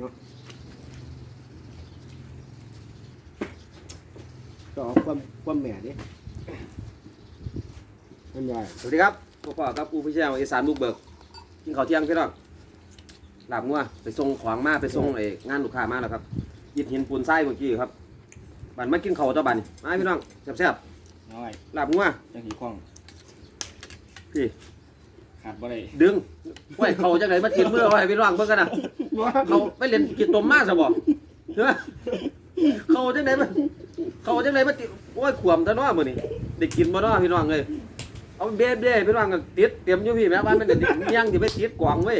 เนาะก็เอาความความแม่ดิมันใหญ่สวัสดีครับพ่อพ่อครับกูพี่เชี่ยวอีสานบุกเบิกกินข้าวเที่ยงพี่น้องหลับงัวไปส่งของมาไปส่งไอ้งานลูกค้ามาแล้วครับยิดหินปูนทรายเมื่อกี้ครับบันมากินข้าวตะบันมาพี่น้องแซ่บน้อยๆหลับงัวจังหีคล้องพี่ ขาดบ่ได้ดึงไว้เขาจังไหนมาติดมือไว้ให้พี่น้องเบิ่งกันนะเขาไปเล่นกินต้มมาซะบ่เฮ้ยเขาจังไหนมาเขาจังไหนมาติดโอ้ยขวมซะเนาะมื้อนี้ได้กินบ่เนาะพี่น้องเอ้ยเอาเบ็ดเด้พี่น้องก็ติดเตรียมอยู่พี่แม่ว่ามันจะเมี่ยงสิไปติดกวางเว้ย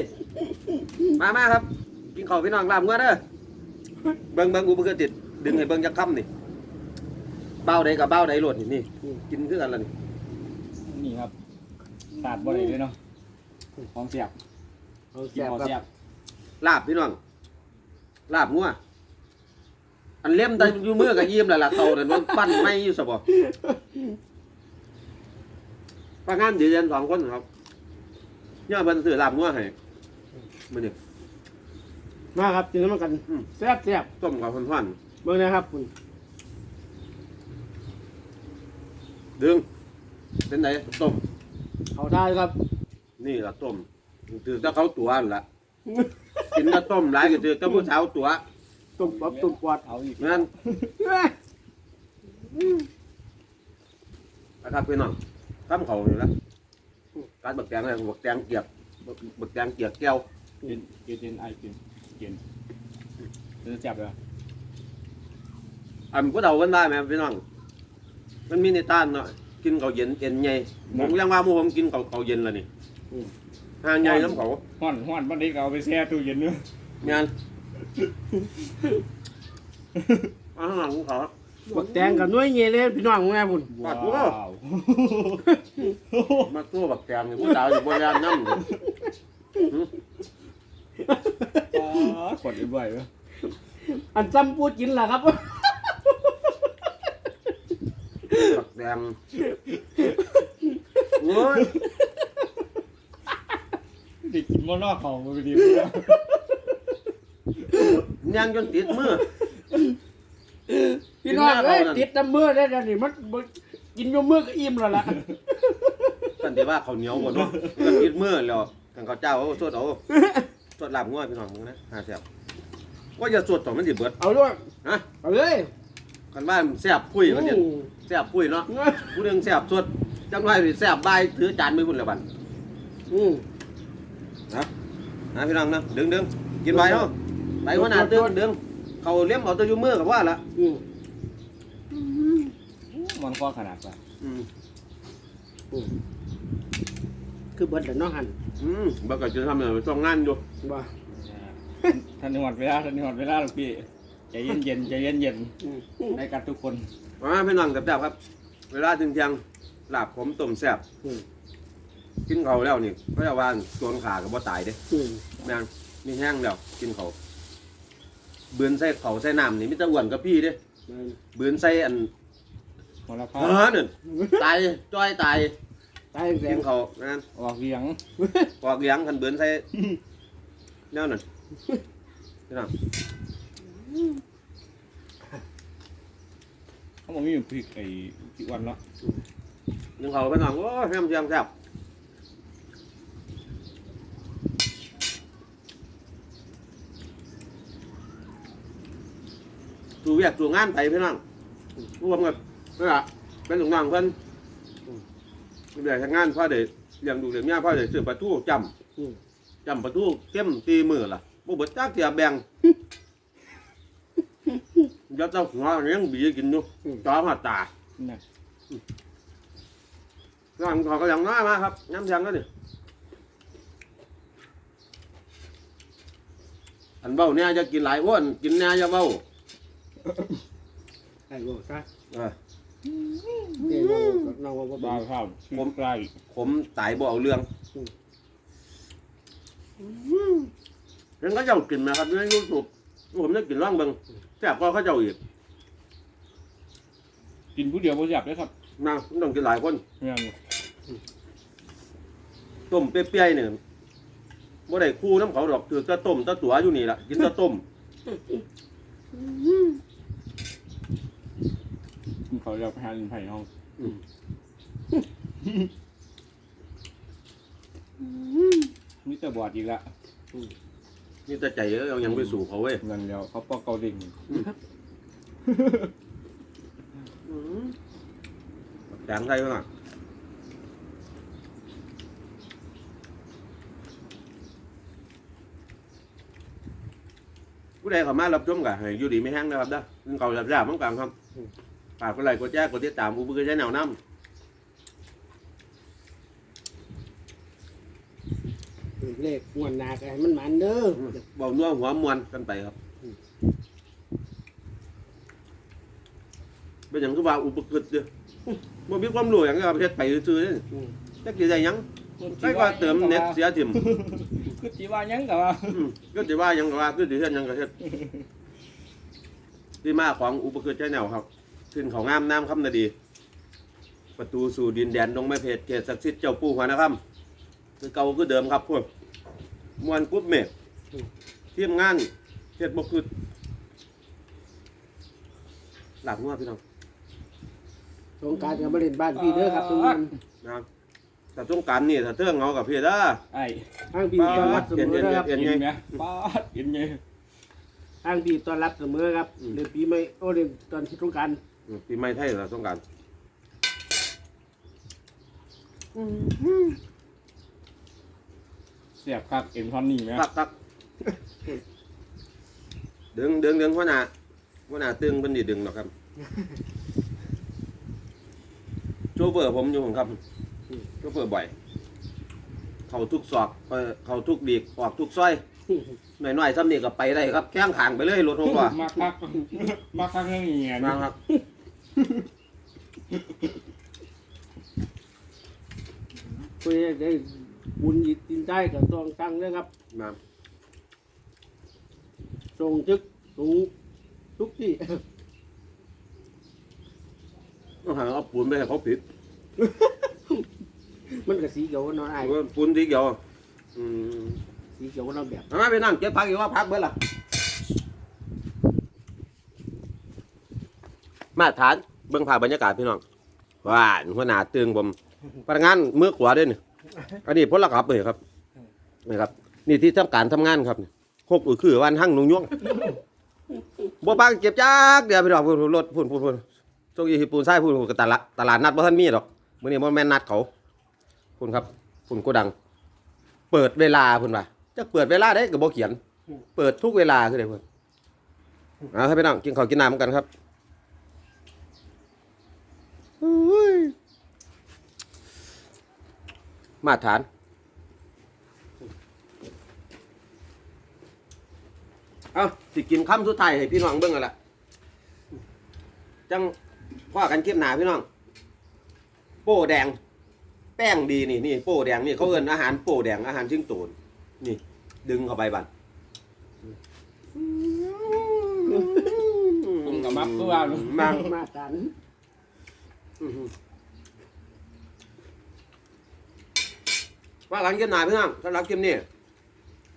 มามาครับ กินข้าวพี่น้องลาบเมื่อเด้อเบิ่งเบิ่งกูเบิ่งติดดึงให้เบิ่งจักคำนี่เบ้าใดกับเบ้าใดโหลดนี่นี่กินคือกันละนี่นี่ครับขาดบ่ได้เลยเนาะ ของเสียบเอากินแซ่บของคเสียรับ บลาบพี่น้อง ลาบงัวอันเล่มแต่อยู่มือกับยิ้มแล้วล่ะเตาเนี่ยมันปั้นไม่อยู่ซะบ่พนักงานเดือนสองคนครับเนี่ยเพิ่นซื้อลาบงัวให้มื้อนี้มาครับกินน้ำกันอืม แซ่บแซ่บต้มกับพันเบิ่งนะครับคุณๆดึงเป็นไงต้มเอาได้ครับ นี่ละต้มถือถ้าเขาตัวนั่นละกินก็ต้มหลายก็ถือถ้าผู้สาวตัวตุ่มป๊บตุ่มปอดเอาอีกนั่นนะครับพี่น้องทำเขาอยู่แล้วการบักแตงอะไรบักแตงเกียบบักบักแตงเกียบแก้วกินกินกินไอกินกินจะจับเลยอันพวกเรากันได้ไหมพี่น้องมันมีในต้านเนาะกินเขาวเย็นเย็นใหญ่ผมยังว่าหมูผมกินเขาเขาวเย็นแล้วนี่ ห่างใหญ่น้ำเขาห้อนห้อนบันนี้ก็เอาไปแช่ตู้เย็นเนื้อะเมียนเอาข้างหลังของเขาบักแตงกับน้อยเงี้ยเลยพี่น้องแม่คุณปาว้าดว้าววมาตัวบักแตงนี่ผู้สาวอยู่บนยานน้ำอยู่อ๋อขวดอีกบ่อยเว้ยอันซ้ำพูดกินล่ะครับบักแดงโอ้ย ไดิกินมอนอกของมันดียังจนติดมือ พี่น้องเอ้ยกินหน้าเขานั่นติดน้ำมือได้แล้วนี่มันมันกินอยมือก็อิ่มแล้วล่ะกันที่ว่าเขาวเหนียวหมดเนาะก็ติดมือแล้วกันเขาวเจ้าเอาสวดเอาสวดลาบง่วยพี่น้องมึงนะหาแซ่บว่าจะสวดต่อมันสิเบิดเอาด้วยฮะเอาเลยกันว่ามันแซ่บพุ้ยมันเนี่ยแซ่บพุ้ยเนาะผู้หนึงแซ่บสวดจังไรสิแซ่บใบายถือจานไม่พุ่นแล้วบัด อืม นะนะพี่น้องนะดึงดึงกินใบเนาะใบหัวหน้าดึงดึงเขาเลี้ยมเอาแตัวอยู่มือกับว่าละอืมมันข้อขนาดป่ะอืมคือเบิดแต่น้องหันอืมบักก็จะทำอะไรต้องงานอยู่บ่ท่านนวดเวลาท่านนวดเวลาหลวงพี่ใจเย็นเย็นๆใจเย็นเย็นอืมๆในกันทุกคนมาพี่น้องแซ่บๆครับ เวลาถึงเที่ยงลาบผมต้มแซ่บอืม กินเขาวแล้วนี่ก็จะว่าโจนขากับบ่ตายเด้อืมแม่งมีแห้งแล้ว กินเขาวเบือนใส่เขาวใส่น้ำนี่มิตรอ้วนกับพี่เด้นั่นเบือนใส่อันมลภาเออนั่นตายจ้อยตายตายแสกิงนเขาวนั่นออกเสียงปอกเลี้ยงคันเบือนใส่แนวนั่นพี่น้องเขาบอกมีอยู่พริกไอ้ที่วันละ กินเขาวพี่น้องโอ้ยแห้งเที่ยงแซ่บ สู่เวียกสู่งานไปพี่น้องรวมกันเพื่อเป็นหลวงนางเพิ่นเดี๋ยวทำงานพ่อเด็กเลี้ยงดูเลี้ยงเมียพ่อเด็กซื้อประตูจำจำประตูเข้มตีมือล่ะบ่เบิดจักเสียแบ่งยัดเจ้าหัวยังบีกินอยู่จ้อหัวตาร่างเขาก็ยังน้อยมาครับน้ำยังก็ดิอันเบ้าเนี่ยจะกินหลายอ้วนกินเนี่ยจะเบ้า ไอ้โว้ซะเออนี่น้องน้องว่าบ่บาบ่ข้าวผมไกลผมตายบ่เอาเรื่องเห็นเขาเจ้ากินไหมครับในยูทูบผมได้กินร่องเบิ่งแซ่บก็เขาเจ้าอีกกินผู้เดียวบ่หยับเลยครับนะมันต้องกินหลายคน เนี่ยต้มเปรี้ยๆเนี่ยบ่ได้คู่น้ำเขาดอกคือแตะต้มแตะตัวอยู่นี่ล่ะ กินแตะต้ม เขาจะไปหาลินไผ่ห้องอืมมิสเตอร์บอดอีกละนี่แต่ใจเอ้ยเอาหยังไปสู่เขาเว้ยเงินแล้วเขาปอกเกาดิ่งแดงไทยมั้งผู้ใดเข้ามารับชมกันให้อยู่ดีไม่แห้งนะครับเด้อกินเก่าหยาบๆมั้งกันครับ ฝากกดไลค์กดแชร์กดติดตามอุบลใช้แนวน้ำเลขงวนหนากันให้มันหมันเด้อเบาเนื้อหัวมวนกันไปครับ เป็นอย่างที่ว่าอุปกฤษเด้อมันมีความรู้อย่างกับเฮ็ดไปซื่อๆนี่จักสิได้หยังใช่ว่าเติมเน็ตเสียทิมคือจีว่าหยังกับว่าอืมก็สิว่าหยังก็ว่าคือสิเฮ็ดหยังก็เฮ็ดที่มาของอุปกฤษแนวครับ ขึ้นเขางามน้ำคำนาดี ประตูสู่ดินแดนดงไม้เพชรเขตศักดิ์สิทธิ์เจ้าปู่หัวนะครับคือเก่าคือเดิมครับพวกมวนกุ๊บเมฆทีมงานเฮ็ดบ่คือหลักงัวพี่น้องสงกรารกับมาเล่นบ้านพี่เด้อครับทุกคนนะครับแต่สงกรารนี่ถ้าเทื่องเงากับพี่เด้อไอ้ทางพี่ต้อนรับเสมอนะครับเห็เห็นนไงไงป๊าดเห็นไงทางพี่ต้อนรับเสมอครับอืมเดือนปีใหม่โอ้เดือนตอนที่สงกรารอืม ปีใหม่ไทยถ้าสงกรารเสียบคักเอ็มทอนนี่ไหมครับครับดึงดึงดึงหัวหน้าหัวหน้าตึงเป็นดิดึงหรอกครับโชเฟอร์ผมอยู่ผมครับโชเฟอร์บ่อย เขาทุกซอกเอ่อเขาทุกดีกออกทุกซอยหน่อยๆซ้ำนี่ก็ไปได้ครับแข้งขางไปเลยรถผมว่ามาคักมาคักเรื่องเงี้ยมานะครับ เพื่อได้บุญหยิบจินได้กับต้องตั้งนะครับมาส่งจึกสูงทุกที่ ต้องหาเอาปูนไปให้เขาปิดมันก็สีเขียวเนอนไอ้ว่าปูนสีเขียวอืมสีเขียวเราแบบเอามาไปนั่งเก็บผักอยู่ว่าพักเบิดล่ะ มาฐานเบิ่งภาพบรรยากาศพี่น้องว้าหัวหน้าตึงผมพนักงานมือขวาด้วยนี่อันนี้พลขับเลยครับนี่ครับ นี่ที่ทำการทำงานครับหกอือคือวันหั่งนุ่งย่วงบัวปางเก็บจักเดี๋ยวพี่น้องพูดรถพูดพูดพูดส่งยีปูนใส่พูดกับตลาดตลาดนัดบ่ทันมีดอกมื้อนี้บ่แม่นนัดเขาพูดครับพูดโกดัง เปิดเวลาพูดว่าจะเปิดเวลาได้ก็บ่เขียน เปิดทุกเวลาคือได้เพิ่นเอาให้พี่น้องกินข้าวกินน้ำกันครับ มาตรฐานเอาสิกินคำสุดท้ายให้พี่น้องเบิ่งกันละจังพ่อกันคลิปหนาพี่น้อง โป้แดง แป้งดีนี่นี่โป้แดงนี่เขาเอิ้นอาหารโป้แดงอาหารจิ้งโตนนี่ ดึงเข้าไปบัดตุ่มกับมักตัวว่าลูกมัง มาตันอื้อหือ ว่าหลังกินหนาพี่น้องสำหรับคลิปนี้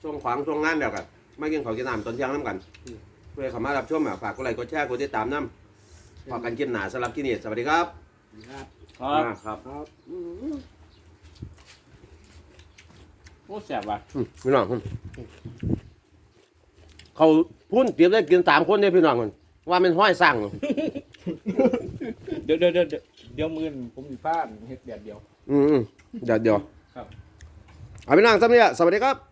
ช่วงขวางช่วงงานเดียวกันไม่กินข้าวกินน้ำตอนเที่ยงน้ำกันเพื่อเข้ามารับชมอะฝากกดไลค์กดแชร์กดติดตามน้ำพอกันคลิปหนาสำหรับคลิปนี้สวัสดีครับครับครับอ่าครับครับโอ้แสบว่ะอืมพี่น้องอืมเขาพุ่นเตรียมได้กินสามคนเนี่ยพี่น้องมันว่ามันห้อยสั่งเดี๋ยวเดี๋ยวเดี๋ยวเดี๋ยวมือนผมมีพลาดเฮ็ดแบบเดียว อืมอืมเดี๋ยวเดี๋ยวครับ เอาพี่น้องสำเนียสวัสดีครับ